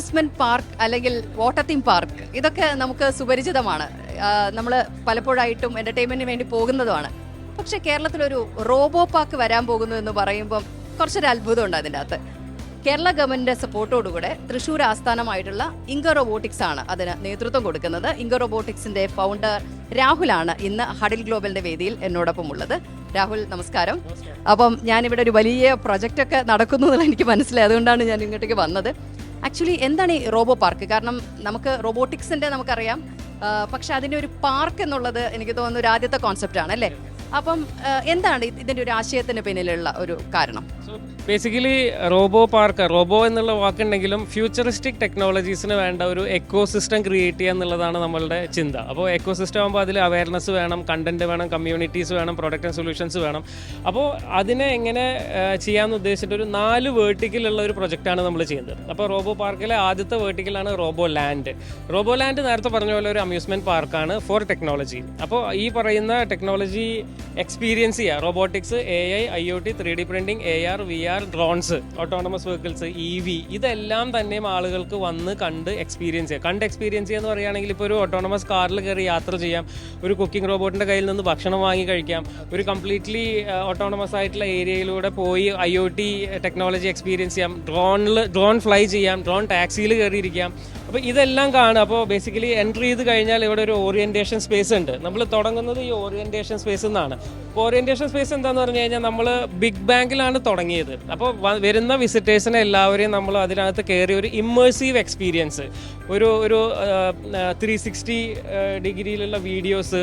Amusement park അല്ലെങ്കിൽ water theme park ഇതൊക്കെ നമുക്ക് സുപരിചിതമാണ്. നമ്മൾ പലപ്പോഴായിട്ടും എന്റർടൈൻമെന്റിന് വേണ്ടി പോകുന്നതുമാണ്. പക്ഷെ കേരളത്തിലൊരു റോബോ പാർക്ക് വരാൻ പോകുന്നു എന്ന് പറയുമ്പം കുറച്ചൊരു അത്ഭുതമുണ്ട് അതിന്റെ അകത്ത് കേരള ഗവൺമെന്റിന്റെ സപ്പോർട്ടോടുകൂടെ തൃശൂർ ആസ്ഥാനമായിട്ടുള്ള ഇങ്ക റോബോട്ടിക്സ് ആണ് അതിന് നേതൃത്വം കൊടുക്കുന്നത്. ഇങ്ക റോബോട്ടിക്സിന്റെ ഫൗണ്ടർ രാഹുലാണ് ഇന്ന് ഹഡിൽ ഗ്ലോബലിന്റെ വേദിയിൽ എന്നോടൊപ്പം ഉള്ളത്. രാഹുൽ നമസ്കാരം. അപ്പം ഞാനിവിടെ ഒരു വലിയ പ്രൊജക്റ്റ് ഒക്കെ നടക്കുന്നു എന്നുള്ള എനിക്ക് മനസ്സിലായി. അതുകൊണ്ടാണ് ഞാൻ ഇങ്ങോട്ടേക്ക് വന്നത്. ആക്ച്വലി എന്താണ് ഈ റോബോ പാർക്ക്? കാരണം നമുക്ക് റോബോട്ടിക്സിന്റെ നമുക്കറിയാം. പക്ഷെ അതിന്റെ ഒരു പാർക്ക് എന്നുള്ളത് എനിക്ക് തോന്നുന്നു ഒരു ആദ്യത്തെ കോൺസെപ്റ്റ് ആണ് അല്ലേ? അപ്പം എന്താണ് ഇതിന്റെ ഒരു ആശയത്തിന് പിന്നിലുള്ള ഒരു കാരണം? ബേസിക്കലി റോബോ പാർക്ക് റോബോ എന്നുള്ള വാക്കുണ്ടെങ്കിലും ഫ്യൂച്ചറിസ്റ്റിക് ടെക്നോളജീസിന് വേണ്ട ഒരു എക്കോ സിസ്റ്റം ക്രിയേറ്റ് ചെയ്യുക എന്നുള്ളതാണ് നമ്മളുടെ ചിന്ത. അപ്പോൾ എക്കോ സിസ്റ്റം ആകുമ്പോൾ അതിൽ അവയർനെസ് വേണം കണ്ടന്റ് വേണം കമ്മ്യൂണിറ്റീസ് വേണം പ്രൊഡക്റ്റ് ആൻഡ് സൊല്യൂഷൻസ് വേണം. അപ്പോൾ അതിനെ എങ്ങനെ ചെയ്യാമെന്ന് ഉദ്ദേശിച്ചിട്ട് ഒരു നാല് വേർട്ടിക്കലുള്ള ഒരു പ്രൊജക്റ്റാണ് നമ്മൾ ചെയ്യുന്നത്. അപ്പോൾ റോബോ പാർക്കിലെ ആദ്യത്തെ വേർട്ടിക്കലാണ് റോബോ ലാൻഡ് റോബോ ലാൻഡ് നേരത്തെ പറഞ്ഞ പോലെ ഒരു അമ്യൂസ്മെന്റ് പാർക്കാണ് ഫോർ ടെക്നോളജി അപ്പോൾ ഈ പറയുന്ന ടെക്നോളജി എക്സ്പീരിയൻസ് ചെയ്യുക. Robotics A I I O T three D printing A R V R drones autonomous vehicles E V ഇതെല്ലാം തന്നെയും ആളുകൾക്ക് വന്ന് കണ്ട് എക്സ്പീരിയൻസ് ചെയ്യാം. കണ്ട് എക്സ്പീരിയൻസ് ചെയ്യാന്ന് പറയുകയാണെങ്കിൽ ഇപ്പോൾ ഒരു ഓട്ടോണമസ് കാറിൽ കയറി യാത്ര ചെയ്യാം. ഒരു കുക്കിംഗ് റോബോട്ടിന്റെ കയ്യിൽ നിന്ന് ഭക്ഷണം വാങ്ങി കഴിക്കാം. ഒരു കംപ്ലീറ്റ്ലി ഓട്ടോണമസ് ആയിട്ടുള്ള ഏരിയയിലൂടെ പോയി I O T technology experience ചെയ്യാം. ഡ്രോണിൽ ഡ്രോൺ ഫ്ലൈ ചെയ്യാം. ഡ്രോൺ ടാക്സിയിൽ കയറിയിരിക്കാം. അപ്പോൾ ഇതെല്ലാം കാണുക. അപ്പോൾ ബേസിക്കലി എൻട്രി ചെയ്ത് കഴിഞ്ഞാൽ ഇവിടെ ഒരു ഓറിയന്റേഷൻ സ്പേസ് ഉണ്ട്. നമ്മൾ തുടങ്ങുന്നത് ഈ ഓറിയന്റേഷൻ സ്പേസ് നിന്നാണ് ഓറിയന്റേഷൻ സ്പേസ് എന്താണെന്ന് പറഞ്ഞു കഴിഞ്ഞാൽ നമ്മൾ ബിഗ് ബാങ്കിലാണ് തുടങ്ങിയത്. അപ്പോൾ വരുന്ന വിസിറ്റേഴ്സിനെ എല്ലാവരെയും നമ്മൾ അതിനകത്ത് കയറി ഒരു ഇമ്മേഴ്സീവ് എക്സ്പീരിയൻസ് ഒരു ഒരു ത്രീ സിക്സ്റ്റി ഡിഗ്രിയിലുള്ള വീഡിയോസ്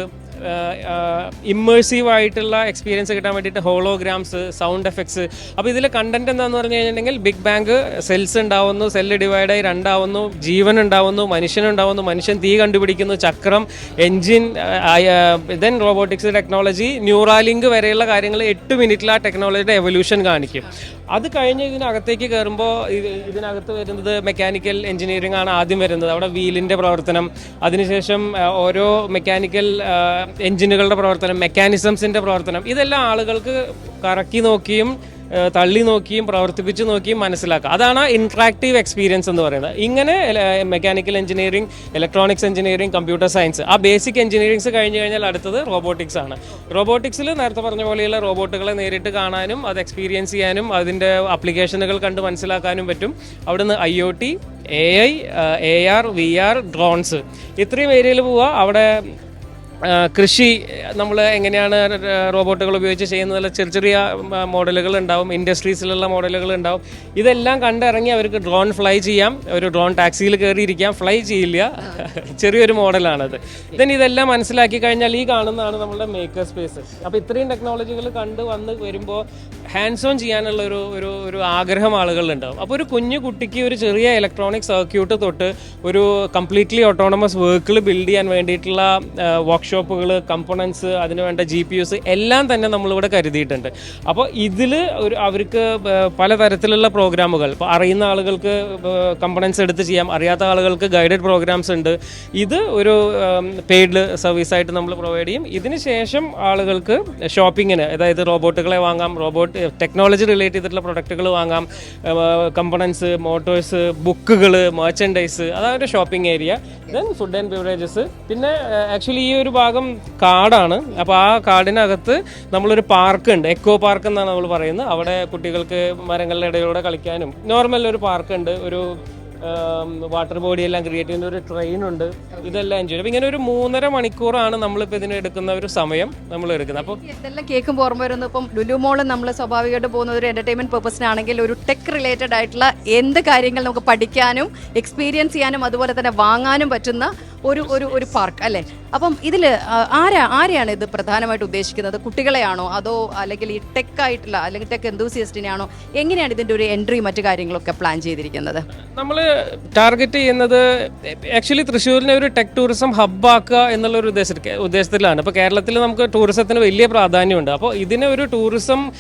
ഇമ്മേഴ്സീവ് ആയിട്ടുള്ള എക്സ്പീരിയൻസ് കിട്ടാൻ വേണ്ടിയിട്ട് ഹോളോഗ്രാംസ് സൗണ്ട് എഫക്ട്സ് അപ്പോൾ ഇതിലെ കണ്ടന്റ് എന്താന്ന് പറഞ്ഞു കഴിഞ്ഞിട്ടുണ്ടെങ്കിൽ ബിഗ് ബാങ്ക് സെൽസ് ഉണ്ടാവുന്നു സെല്ല് ഡിവൈഡായി രണ്ടാവുന്നു ജീവൻ ഉണ്ടാവുന്നു മനുഷ്യനുണ്ടാവുന്നു മനുഷ്യൻ തീ കണ്ടുപിടിക്കുന്നു ചക്രം engine then robotics technology Neuralink വരെയുള്ള കാര്യങ്ങൾ എട്ട് മിനിറ്റിൽ ആ ടെക്നോളജിയുടെ എവല്യൂഷൻ കാണിക്കും. അത് കഴിഞ്ഞ് ഇതിനകത്തേക്ക് കയറുമ്പോൾ ഇതിനകത്ത് വരുന്നത് മെക്കാനിക്കൽ എഞ്ചിനീയറിംഗ് ആണ് ആദ്യം വരുന്നത്. അവിടെ വീലിന്റെ പ്രവർത്തനം. അതിനുശേഷം ഓരോ മെക്കാനിക്കൽ എഞ്ചിനുകളുടെ പ്രവർത്തനം മെക്കാനിസംസിന്റെ പ്രവർത്തനം ഇതെല്ലാം ആളുകൾക്ക് കറക്കി നോക്കിയും തള്ളി നോക്കിയും പ്രവർത്തിപ്പിച്ച് നോക്കിയും മനസ്സിലാക്കുക അതാണ് ഇൻട്രാക്റ്റീവ് എക്സ്പീരിയൻസ് എന്ന് പറയുന്നത്. ഇങ്ങനെ mechanical engineering electronics engineering computer science ആ ബേസിക് എഞ്ചിനീയറിങ്സ് കഴിഞ്ഞ് കഴിഞ്ഞാൽ അടുത്തത് റോബോട്ടിക്സ് ആണ്. റോബോട്ടിക്സിൽ നേരത്തെ പറഞ്ഞ പോലെയുള്ള റോബോട്ടുകളെ നേരിട്ട് കാണാനും അത് എക്സ്പീരിയൻസ് ചെയ്യാനും അതിന്റെ അപ്ലിക്കേഷനുകൾ കണ്ട് മനസ്സിലാക്കാനും പറ്റും. അവിടുന്ന് I O T A I A R V R drones ഇത്രയും ഏരിയയിൽ പോവുക അവിടെ കൃഷി നമ്മൾ എങ്ങനെയാണ് റോബോട്ടുകൾ ഉപയോഗിച്ച് ചെയ്യുന്നതിൽ ചെറിയ ചെറിയ മോഡലുകൾ ഉണ്ടാവും ഇൻഡസ്ട്രീസിലുള്ള മോഡലുകൾ ഉണ്ടാവും. ഇതെല്ലാം കണ്ടിറങ്ങി അവർക്ക് ഡ്രോൺ ഫ്ലൈ ചെയ്യാം ഒരു ഡ്രോൺ ടാക്സിയിൽ കയറിയിരിക്കാം ഫ്ലൈ ചെയ്യില്ല. ചെറിയൊരു മോഡലാണത്. ദെൻ ഇതെല്ലാം മനസ്സിലാക്കി കഴിഞ്ഞാൽ ഈ കാണുന്നതാണ് നമ്മുടെ മേക്കർ സ്പേസ്. അപ്പോൾ ഇത്രയും ടെക്നോളജികൾ കണ്ട് വന്ന് വരുമ്പോൾ ഹാൻഡ്സ് ഓൺ ചെയ്യാനുള്ള ഒരു ഒരു ഒരു ആഗ്രഹം ആളുകളിലുണ്ടാവും അപ്പോൾ ഒരു കുഞ്ഞു കുട്ടിക്ക് ഒരു ചെറിയ ഇലക്ട്രോണിക് സർക്യൂട്ട് തൊട്ട് ഒരു കംപ്ലീറ്റ്ലി ഓട്ടോണമസ് വെഹിക്കിൾ ബിൽഡ് ചെയ്യാൻ വേണ്ടിയിട്ടുള്ള വർക്ക്ഷോപ്പുകൾ കമ്പണൻസ് അതിന് വേണ്ട ജി പി യുസ് എല്ലാം തന്നെ നമ്മളിവിടെ കരുതിയിട്ടുണ്ട്. അപ്പോൾ ഇതിൽ ഒരു അവർക്ക് പലതരത്തിലുള്ള പ്രോഗ്രാമുകൾ. ഇപ്പോൾ അറിയുന്ന ആളുകൾക്ക് കമ്പണൻസ് എടുത്ത് ചെയ്യാം. അറിയാത്ത ആളുകൾക്ക് ഗൈഡഡ് പ്രോഗ്രാംസ് ഉണ്ട്. ഇത് ഒരു പെയ്ഡ് സർവീസായിട്ട് നമ്മൾ പ്രൊവൈഡ് ചെയ്യും. ഇതിന് ശേഷം ആളുകൾക്ക് ഷോപ്പിങ്ങിന് അതായത് റോബോട്ടുകളെ വാങ്ങാം. റോബോട്ട് ടെക്നോളജി റിലേറ്റ് ചെയ്തിട്ടുള്ള പ്രൊഡക്റ്റുകൾ വാങ്ങാം. കമ്പണൻസ് മോട്ടോഴ്സ് ബുക്കുകൾ മെർച്ചൻഡൈസ് അതായത് shopping area then food and beverages പിന്നെ ആക്ച്വലി ഈ ഒരു ഭാഗം കാടാണ്. അപ്പോൾ ആ കാടിനകത്ത് നമ്മളൊരു പാർക്ക് ഉണ്ട് എക്കോ പാർക്ക് എന്നാണ് നമ്മൾ പറയുന്നത്. അവിടെ കുട്ടികൾക്ക് മരങ്ങളുടെ ഇടയിലൂടെ കളിക്കാനും നോർമൽ ഒരു പാർക്ക് ഉണ്ട് ഒരു വാട്ടർ ബോഡി എല്ലാം ക്രിയേറ്റ് ചെയ്യുന്ന ഒരു ട്രെയിൻ ഉണ്ട്. ഇതെല്ലാം എൻജോയ് അപ്പോൾ ഇങ്ങനെ ഒരു മൂന്നര മണിക്കൂറാണ് നമ്മളിപ്പോൾ ഇതിന് എടുക്കുന്ന ഒരു സമയം നമ്മൾ എടുക്കുന്നത്. അപ്പോൾ ഇതെല്ലാം കേൾക്കുമ്പോൾ ഓർമ്മ വരുന്നു ഇപ്പം ലുലുമോൾ നമ്മൾ സ്വാഭാവികമായിട്ട് പോകുന്ന ഒരു എന്റർടൈൻമെന്റ് പർപ്പസിനാണെങ്കിൽ ഒരു ടെക് റിലേറ്റഡ് ആയിട്ടുള്ള എന്ത് കാര്യങ്ങൾ നമുക്ക് പഠിക്കാനും എക്സ്പീരിയൻസ് ചെയ്യാനും അതുപോലെ തന്നെ വാങ്ങാനും പറ്റുന്ന ഒരു ഒരു ഒരു പാർക്ക് അല്ലേ? അപ്പം ഇതിൽ ആരാ ആരെയാണ് ഇത് പ്രധാനമായിട്ട് ഉദ്ദേശിക്കുന്നത്? കുട്ടികളെയാണോ? അതോ അല്ലെങ്കിൽ ഈ ടെക് ആയിട്ടുള്ള അല്ലെങ്കിൽ ടെക് എന്തൂസിയസ്റ്റിനെയാണോ എങ്ങനെയാണ് ഇതിന്റെ ഒരു എൻട്രി മറ്റു കാര്യങ്ങളൊക്കെ പ്ലാൻ ചെയ്തിരിക്കുന്നത്? നമ്മൾ ടാർഗറ്റ് ചെയ്യുന്നത് ആക്ച്വലി തൃശ്ശൂരിനെ ഒരു ടെക് ടൂറിസം ഹബ്ബാക്കുക എന്നുള്ള ഒരു ഉദ്ദേശ ഉദ്ദേശത്തിലാണ്. ഇപ്പോൾ കേരളത്തിൽ നമുക്ക് ടൂറിസത്തിന് വലിയ പ്രാധാന്യമുണ്ട്. അപ്പോൾ ഇതിനെ ഒരു ടൂറിസം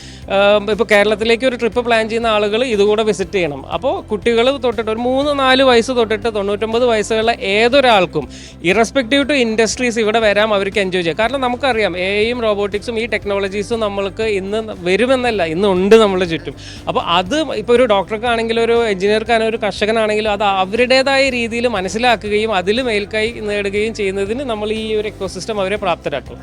ഇപ്പോൾ കേരളത്തിലേക്ക് ഒരു ട്രിപ്പ് പ്ലാൻ ചെയ്യുന്ന ആളുകൾ ഇതുകൂടെ വിസിറ്റ് ചെയ്യണം. അപ്പോൾ കുട്ടികൾ തൊട്ടിട്ട് ഒരു മൂന്ന് നാല് വയസ്സ് തൊട്ടിട്ട് തൊണ്ണൂറ്റൊമ്പത് വയസ്സുള്ള ഏതൊരാൾക്കും ഇറസ്പെക്റ്റീവ് ടു ഇൻഡസ്ട്രീസ് ഇവിടെ വരാം അവർക്ക് എൻജോയ് ചെയ്യാം. കാരണം നമുക്കറിയാം എയും റോബോട്ടിക്സും ഈ ടെക്നോളജീസും നമ്മൾക്ക് ഇന്ന് വരുമെന്നല്ല ഇന്ന് ഉണ്ട് നമ്മുടെ ചുറ്റും. അപ്പോൾ അത് ഇപ്പോൾ ഒരു ഡോക്ടർക്കാണെങ്കിലും ഒരു എഞ്ചിനീയർക്കാണെങ്കിലും ഒരു കർഷകനാണെങ്കിലും അത് അവരുടേതായ രീതിയിൽ മനസ്സിലാക്കുകയും അതിൽ മേൽക്കൈ നേടുകയും ചെയ്യുന്നതിന് നമ്മൾ ഈ ഒരു എക്കോസിസ്റ്റം അവരെ പ്രാപ്തരാക്കും.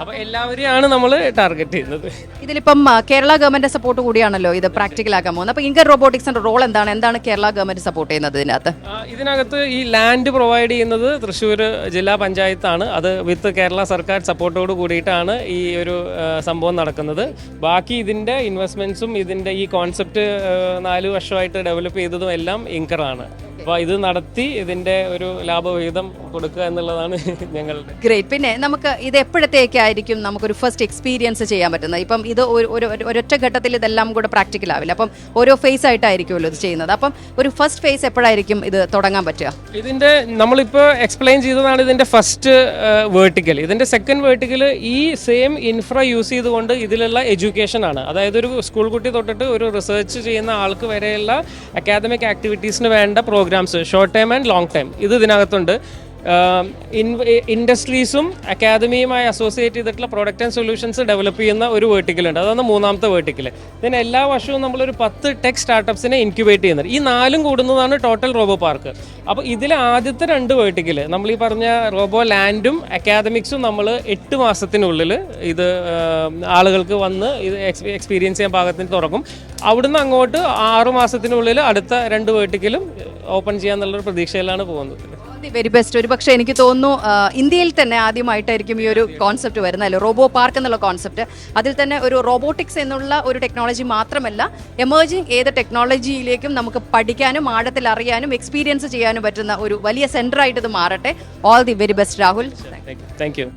അപ്പോൾ എല്ലാവരെയാണ് നമ്മൾ ടാർഗറ്റ് ചെയ്യുന്നത്. ഇതിലിപ്പം കേരള ഗവൺമെന്റ് സപ്പോർട്ട് കൂടിയാണല്ലോ ഇത് പ്രാക്ടിക്കൽ ആക്കാൻ പോകുന്നത് അപ്പോൾ ഇൻകർ റോബോട്ടിക്സിന്റെ റോൾ എന്താണ്? എന്താണ് കേരള ഗവൺമെന്റ് സപ്പോർട്ട് ചെയ്യുന്നത് ഇതിനകത്ത്? ഇതിനകത്ത് ഈ ലാൻഡ് പ്രൊവൈഡ് ചെയ്യുന്നത് തൃശ്ശൂർ ജില്ലാ പഞ്ചായത്താണ്. അത് വിത്ത് കേരള സർക്കാർ സപ്പോർട്ടോട് കൂടിയിട്ടാണ് ഈ ഒരു സംഭവം നടക്കുന്നത്. ബാക്കി ഇതിന്റെ ഇൻവെസ്റ്റ്മെന്റ്സും ഇതിന്റെ ഈ കോൺസെപ്റ്റ് നാല് വർഷമായിട്ട് ഡെവലപ്പ് ചെയ്തതും എല്ലാം ഇങ്കറാണ് അപ്പോൾ ഇത് നടത്തി ഇതിന്റെ ഒരു ലാഭവിഹിതം കൊടുക്കുക എന്നുള്ളതാണ് ഞങ്ങളുടെ ഗ്രേറ്റ് പിന്നെ നമുക്ക് ഇത് എപ്പോഴത്തേക്കായിരിക്കും നമുക്കൊരു ഫസ്റ്റ് എക്സ്പീരിയൻസ് ചെയ്യാൻ പറ്റുന്നത്? ഇപ്പം ഇത് ഒരു ഒരു- ഒരു- ഒരൊറ്റ ഘട്ടത്തിൽ ഇതെല്ലാം കൂടെ പ്രാക്ടിക്കൽ ആവില്ല. അപ്പം ഓരോ ഫേസ് ആയിട്ടായിരിക്കുമല്ലോ ഇത് ചെയ്യുന്നത്. അപ്പം ഒരു ഫസ്റ്റ് ഫേസ് എപ്പോഴായിരിക്കും ഇത് തുടങ്ങാൻ പറ്റുക? ഇതിന്റെ നമ്മളിപ്പോൾ എക്സ്പ്ലെയിൻ ചെയ്തതാണ് ഇതിന്റെ ഫസ്റ്റ് വേർട്ടിക്കൽ ഇതിന്റെ സെക്കൻഡ് വേർട്ടിക്കൽ ഈ സെയിം ഇൻഫ്ര യൂസ് ചെയ്തുകൊണ്ട് ഇതിലുള്ള എഡ്യൂക്കേഷൻ ആണ്. അതായത് ഒരു സ്കൂൾ കുട്ടി തൊട്ടിട്ട് ഒരു റിസർച്ച് ചെയ്യുന്ന ആൾക്ക് വരെയുള്ള അക്കാദമിക് ആക്ടിവിറ്റീസിന് വേണ്ട programmes short time and long time ഇത് ഇതിനകത്തുണ്ട്. ഇൻഡസ്ട്രീസും അക്കാദമിയുമായി അസോസിയേറ്റ് ചെയ്തിട്ടുള്ള പ്രൊഡക്റ്റ് ആൻഡ് സൊല്യൂഷൻസ് ഡെവലപ്പ് ചെയ്യുന്ന ഒരു വേർട്ടിക്കലുണ്ട് അതാണ് മൂന്നാമത്തെ വേർട്ടിക്കൽ ഇതിന് എല്ലാ വർഷവും നമ്മളൊരു പത്ത് ടെക് സ്റ്റാർട്ടപ്സിനെ ഇൻക്യുബേറ്റ് ചെയ്യുന്നുണ്ട് ഈ നാലും കൂടുന്നതാണ് ടോട്ടൽ റോബോ പാർക്ക് അപ്പോൾ ഇതിൽ ആദ്യത്തെ രണ്ട് വേർട്ടിക്കൽ നമ്മൾ ഈ പറഞ്ഞ റോബോ ലാൻഡും അക്കാദമിക്സും നമ്മൾ എട്ട് മാസത്തിനുള്ളിൽ ഇത് ആളുകൾക്ക് വന്ന് ഇത് എക്സ്പീരിയൻസ് ചെയ്യാൻ പാകത്തിന് തുറക്കും അവിടുന്ന് അങ്ങോട്ട് ആറു മാസത്തിനുള്ളിൽ അടുത്ത രണ്ട് വേർട്ടിക്കലും ഓപ്പൺ ചെയ്യാന്നുള്ളൊരു പ്രതീക്ഷയിലാണ് പോകുന്നത്. ദി വെരി ബെസ്റ്റ് ഒരു പക്ഷേ എനിക്ക് തോന്നുന്നു ഇന്ത്യയിൽ തന്നെ ആദ്യമായിട്ടായിരിക്കും ഈ ഒരു കോൺസെപ്റ്റ് വരുന്നത് അല്ലേ? റോബോ പാർക്ക് എന്നുള്ള കോൺസെപ്റ്റ് അതിൽ തന്നെ ഒരു റോബോട്ടിക്സ് എന്നുള്ള ഒരു ടെക്നോളജി മാത്രമല്ല എമേർജിങ് ഏത് ടെക്നോളജിയിലേക്കും നമുക്ക് പഠിക്കാനും ആഴത്തിൽ അറിയാനും എക്സ്പീരിയൻസ് ചെയ്യാനും പറ്റുന്ന ഒരു വലിയ സെന്റർ ആയിട്ട് ഇത് മാറട്ടെ. All the very best Rahul thank you